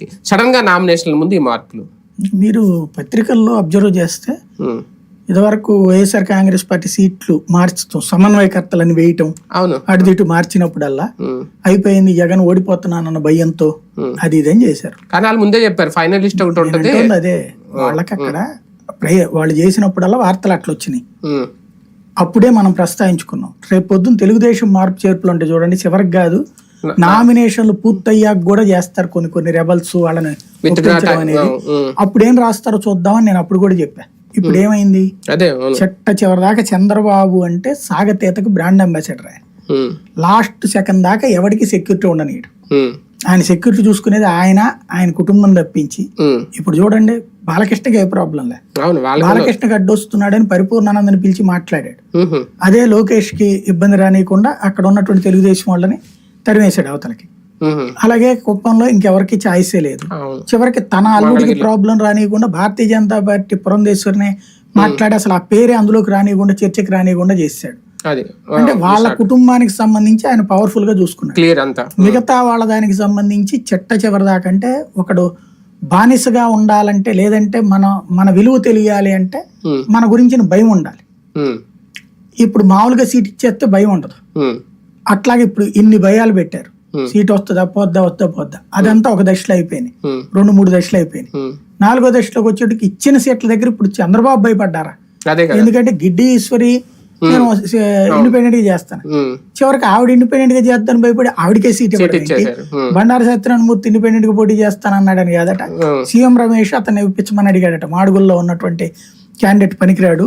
పరిస్థితి సడన్గా నామినేషన్ల ముందు ఈ మార్పులు. మీరు పత్రికల్లో అబ్జర్వ్ చేస్తే ఉమ్, ఇదివరకు వైఎస్ఆర్ కాంగ్రెస్ పార్టీ సీట్లు మార్చుతాం సమన్వయకర్తలని వేయటం అవును. అటు ఇటు మార్చినప్పుడల్లా ఉమ్, అయిపోయింది జగన్ ఓడిపోతున్నానన్న భయంతో అది ఇదని చేశారు. కానీ వాళ్ళు ముందే చెప్పారు ఫైనలిస్ట్ ఒకటి ఉంటుంది. అదే. వాళ్ళకి అక్కడ వాళ్ళు చేసినప్పుడల్లా వార్తలు అట్లా వచ్చినాయి. అప్పుడే మనం ప్రస్తావించుకున్నాం. రేపు పొద్దున్న తెలుగుదేశం మార్పు చేర్పులు అంటే చూడండి చివరికి కాదు నామినేషన్లు పూర్తయ్యాక కూడా చేస్తారు కొన్ని కొన్ని రెబల్స్ వాళ్ళని ఒప్పించడం అనేది. అప్పుడేం రాస్తారో చూద్దామని నేను అప్పుడు కూడా చెప్పా. ఇప్పుడు ఏమైంది చెట్ట చివరి దాకా చంద్రబాబు అంటే సాగతీతకు బ్రాండ్ అంబాసిడర్. ఆయన లాస్ట్ సెకండ్ దాకా ఎవరికి సెక్యూరిటీ ఉండనీయడు ఉమ్, ఆయన సెక్యూరిటీ చూసుకునేది ఆయన ఆయన కుటుంబం తప్పించి. ఇప్పుడు చూడండి బాలకృష్ణకి ఏ ప్రాబ్లం లే. బాలకృష్ణకి అడ్డొస్తున్నాడని పరిపూర్ణానందని పిలిచి మాట్లాడాడు. అదే లోకేష్కి ఇబ్బంది రానియకుండా అక్కడ ఉన్నటువంటి తెలుగుదేశం వాళ్ళని తరిమేశాడు అవతలకి. అలాగే కుప్పంలో ఇంకెవరికి ఛాయిసే లేదు. చివరికి తన అల్లుడికి ప్రాబ్లం రానియకుండా భారతీయ జనతా పార్టీ పురంధేశ్వరిని మాట్లాడి అసలు ఆ పేరే అందులోకి రానియకుండా చర్చకి రానియకుండా చేశాడు. అంటే వాళ్ళ కుటుంబానికి సంబంధించి ఆయన పవర్ఫుల్గా చూసుకున్నాడు. క్లియర్ అంతా. మిగతా వాళ్ళ దానికి సంబంధించి చెట్ట చివరి దాకా అంటే ఒకడు బానిసగా ఉండాలంటే లేదంటే మన మన విలువ తెలియాలి అంటే మన గురించిన భయం ఉండాలి. ఇప్పుడు మామూలుగా సీట్ ఇచ్చేస్తే భయం ఉండదు. అట్లాగే ఇప్పుడు ఇన్ని భయాలు పెట్టారు. సీట్ వస్తుందా పోద్దా వద్దా పోద్దా. అదంతా ఒక దశలో అయిపోయినాయి. ఉమ్, రెండు మూడు దశలు అయిపోయినాయి. ఉమ్, నాలుగో దశలోకి వచ్చేటికి ఇచ్చిన సీట్ల దగ్గర ఇప్పుడు చంద్రబాబు భయపడ్డారా? ఎందుకంటే గిడ్డి ఈశ్వరి నేను ఇండిపెండెంట్గా చేస్తాను. చివరికి ఆవిడ ఇండిపెండెంట్గా చేస్తాను భయపడి ఆవిడకే సీట్ బండారు సత్యనారాయణమూర్తి ఇండిపెండెంట్గా పోటీ చేస్తానన్నాడని కాదట. ఉమ్, సీఎం రమేష్ అతన్ని ఇప్పించమని అడిగాడట. మాడుగుల్లో ఉన్నటువంటి క్యాండిడేట్ పనికిరాడు.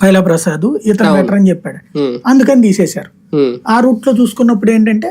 పైలా ప్రసాద్ ఇతను బెటర్ అని చెప్పాడు. అందుకని తీసేశారు. ఆ రూట్లో చూసుకున్నప్పుడు ఏంటంటే